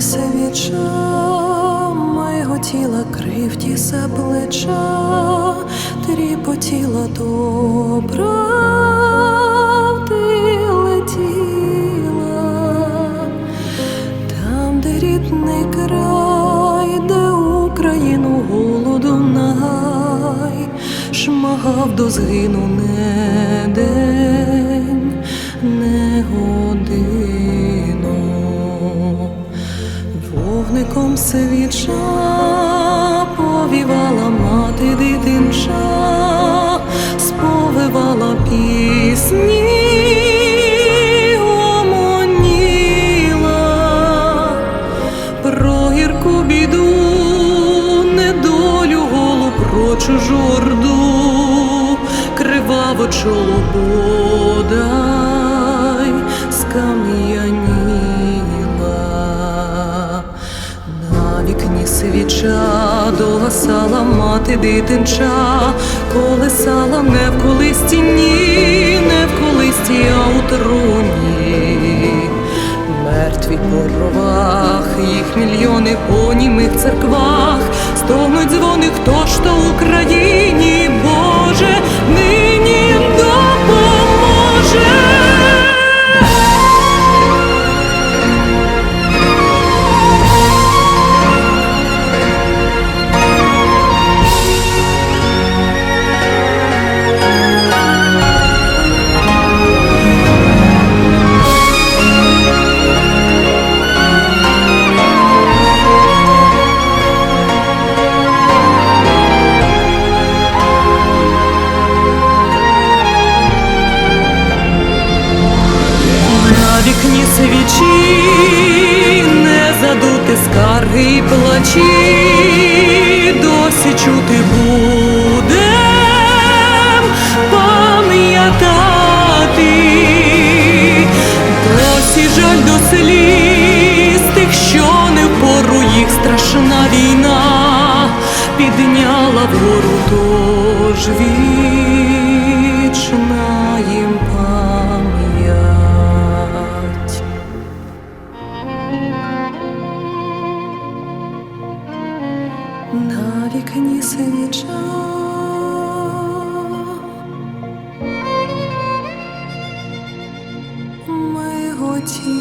свічами готіла кривді за плеча, тріпотіла добра, летіла, там, де рідний край, де Україну голоду нагай, шмагав до згину не день, не свіча повівала мати дитинча, сповивала пісні. Чужу орду, криваво чоло вікні свіча догасала мати дитинча, колесала не в колисті, ні, не в колисті, а у труні. Мертві по ровах, їх мільйони по німих церквах, стогнуть дзвони, хто ж то Україні, свічі не задути скарги й плачі, досі чути будем пам'ятати, досі жаль до сліз тих, що не впору їх страшна війна підняла вгору тож він. на вікні синіча. Ми готіли.